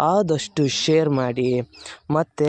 ಆದಷ್ಟು ಶೇರ್ ಮಾಡಿ. ಮತ್ತು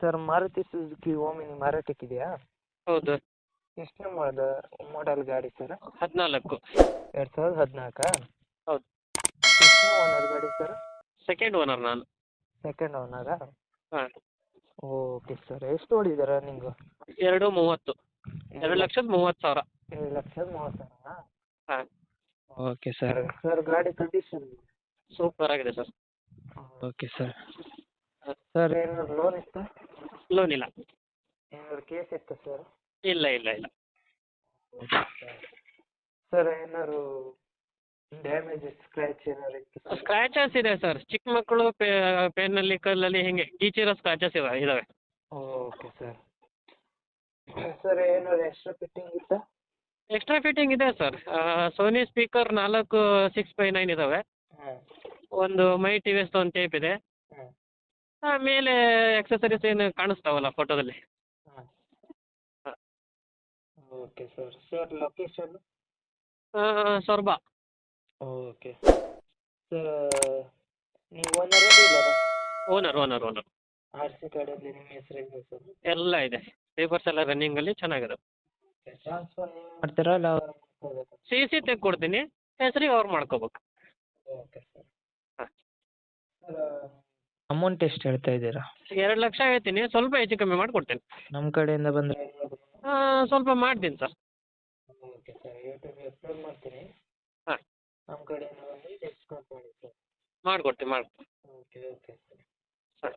Sir Maruti Suzuki Omni ಮಾರಾಟಕ್ಕಿದೆಯಾ ಹೌದು. ಎಷ್ಟು ಮಾಡ ಮಾಡೆಲ್ ಗಾಡಿ ಸರ್ ಹದಿನಾಲ್ಕು. ಎರಡು ಸಾವಿರದ ಹದಿನಾಲ್ಕಾ? ಹೌದು. ಎಷ್ಟು ಓನರ್ ಗಾಡಿ ಸರ್ ಸೆಕೆಂಡ್ ಓನರ್ ನಾನು. ಸೆಕೆಂಡ್ ಓನರಾ ಹಾಂ. ಓಕೆ ಸರ್ ಎಷ್ಟು ಹೊಡಿದಾರ ನಿಂಗು? ಎರಡು ಮೂವತ್ತು. ಎರಡು ಲಕ್ಷದ ಮೂವತ್ತು ಸಾವಿರ. ಎರಡು ಲಕ್ಷದ ಮೂವತ್ತು ಸಾವಿರ ಹಾಂ. ಓಕೆ ಸರ್ ಸರ್ ಗಾಡಿ ಕಂಡೀಷನ್ ಸೂಪರ್ ಆಗಿದೆ ಸರ್ ಓಕೆ ಸರ್ ಸರ್ ಏನಾದ್ರು ಲೋನ್ ಇತ್ತಾ? ಲೋನ್ ಇಲ್ಲ. ಏನಾದ್ರು ಕೇಸ್ ಇತ್ತಾ ಸರ್ ಇಲ್ಲ ಇಲ್ಲ ಇಲ್ಲ. ಸರ್ ಏನಾದ್ರು ಡ್ಯಾಮೇಜ್ ಸ್ಕ್ರ್ಯಾಚ್ ಏನಾದ್ರು ಇತ್ತು ಸ್ಕ್ರ್ಯಾಚಸ್ ಇದೆ ಸರ್ ಚಿಕ್ಕ ಮಕ್ಕಳು ಪೇ ಪೆನ್ನಲ್ಲಿ ಕಲ್ಲಲ್ಲಿ ಹಿಂಗೆ ಟೀಚರ್ ಸ್ಕ್ರ್ಯಾಚಸ್ ಇದಾವೆ. ಇದ್ದಾವೆ ಓಕೆ ಸರ್ ಸರ್ ಏನಾದ್ರು ಎಕ್ಸ್ಟ್ರಾ ಫಿಟ್ಟಿಂಗ್ ಇತ್ತಾ? ಎಕ್ಸ್ಟ್ರಾ ಫಿಟ್ಟಿಂಗ್ ಇದೆ ಸರ್ ಸೋನಿ ಸ್ಪೀಕರ್ ನಾಲ್ಕು ಸಿಕ್ಸ್ ಬೈ ನೈನ್ ಇದ್ದಾವೆ ಒಂದು ಮೈ ಟಿ ವಿ ಎಸ್ ಒಂದು ಟೇಪ್ ಇದೆ. ಹಾಂ ಮೇಲೆ ಎಕ್ಸಸರೀಸ್ ಏನು ಕಾಣಿಸ್ತಾವಲ್ಲ ಫೋಟೋದಲ್ಲಿ ಹಾಂ. ಹಾಂ. ಓಕೆ ಸರ್ ಸರ್ ಲೊಕೇಶನ್ ಸೊರ್ಬ. ಓಕೆ ಸರ್ ನೀವು owner ಡೀಲರಾ owner owner owner R C ಕಾರ್ಡಲ್ಲಿ ನಿಮ್ಮ ಹೆಸರಿದೆ ಸರ್ ಎಲ್ಲ ಇದೆ. ಪೇಪರ್ಸ್ ಎಲ್ಲ ರನ್ನಿಂಗಲ್ಲಿ ಚೆನ್ನಾಗಿದೆ ಟ್ರಾನ್ಸ್ಫರ್ ನೀವು ಮಾಡ್ತೀರಾ ಇಲ್ಲ ಸಿ ಸಿ ತೆಗ್ದು ಹೆಸ್ರಿಗೆ ಅವ್ರು ಮಾಡ್ಕೋಬೇಕು. ಓಕೆ ಸರ್ ಹಾಂ. ಸರ್ ಅಮೌಂಟ್ ಎಷ್ಟು ಹೇಳ್ತಾ ಇದ್ದೀರಾ? ಎರಡು ಲಕ್ಷ ಹೇಳ್ತೀನಿ. ಸ್ವಲ್ಪ ಹೆಚ್ಚು ಕಮ್ಮಿ ಮಾಡಿಕೊಡ್ತೀನಿ. ನಮ್ಮ ಕಡೆಯಿಂದ ಬಂದರೆ ಸ್ವಲ್ಪ ಮಾಡ್ತೀನಿ sir. Okay sir YouTube upload ಮಾಡ್ತೀನಿ. ಹಾಂ. ನಮ್ಮ ಕಡೆಯಿಂದ ಬಂದು ಡಿಸ್ಕೌಂಟ್ ಮಾಡಿ ಸರ್ ಮಾಡಿಕೊಡ್ತೀನಿ ಮಾಡ್ತೀನಿ ಓಕೆ ಓಕೆ ಸರ್.